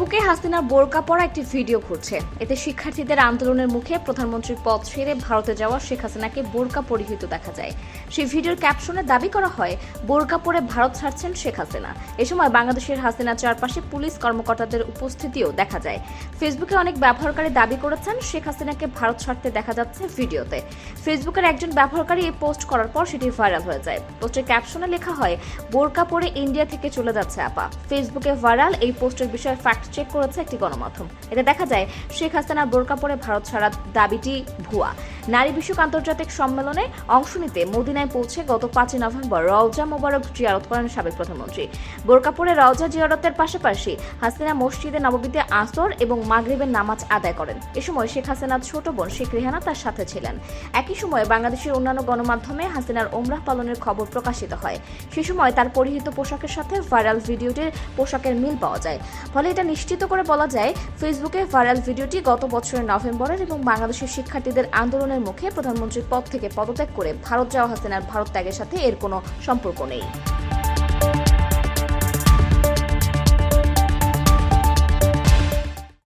ফেসবুকে হাসিনা বোরকা পরা একটি ভিডিও ঘুরছে এতে শিক্ষার্থীদের আন্দোলনের মুখে প্রধানমন্ত্রীর পদ ছেড়ে ভারতে যাওয়া শেখ হাসিনাকে বোরকা পরিহিত দেখা যায়। সেই ভিডিওর ক্যাপশনে দাবি করা হয়, বোরকা পরে ভারত ছাড়ছেন শেখ হাসিনা। এ সময় বাংলাদেশের হাসিনার চারপাশে পুলিশ কর্মকর্তাদের উপস্থিতিও দেখা যায়। ফেসবুকে অনেক ব্যবহারকারী দাবি করেছেন, শেখ হাসিনাকে ভারত ছাড়তে দেখা যাচ্ছে ভিডিওতে। ফেসবুকের একজন ব্যবহারকারী এই পোস্ট করার পর সেটি ভাইরাল হয়ে যায়। পোস্টের ক্যাপশনে লেখা হয়, বোরকা পরে ইন্ডিয়া থেকে চলে যাচ্ছে আপা। ফেসবুকে ভাইরাল এই পোস্টের বিষয়ে ফ্যাক্ট চেক করেছে একটি গণমাধ্যম। এতে দেখা যায়, শেখ হাসিনা বোরকা পরে ভারত ছাড়ার দাবিটি ভুয়া। নারী বিষয়ক আন্তর্জাতিক সম্মেলনে অংশ নিতে মদিনায় পৌঁছে গত পাঁচই নভেম্বর রওজা মোবারক জিয়ারত করেন সাবেক প্রধানমন্ত্রী। বোরকা পরে রওজা জিয়ারতের পাশাপাশি হাসিনা মসজিদে নববীতে আসর এবং মাগরিবের নামাজ আদায় করেন। এ সময় শেখ হাসিনার ছোট বোন শেখ রেহানা তার সাথে ছিলেন। একই সময় বাংলাদেশের অন্যান্য গণমাধ্যমে হাসিনার ওমরাহ পালনের খবর প্রকাশিত হয়। সে সময় তার পরিহিত পোশাকের সাথে ভাইরাল ভিডিওটির পোশাকের মিল পাওয়া যায়। ফলে এটা নিশ্চিত করে বলা যায়, ফেসবুকে ভাইরাল ভিডিওটি গত বছরের নভেম্বরের এবং বাংলাদেশের শিক্ষার্থীদের আন্দোলনের মুখে প্রধানমন্ত্রীর পদ থেকে পদত্যাগ করে ভারত যাওয়া হাসিনার ভারত ত্যাগের সাথে এর কোনো সম্পর্ক নেই।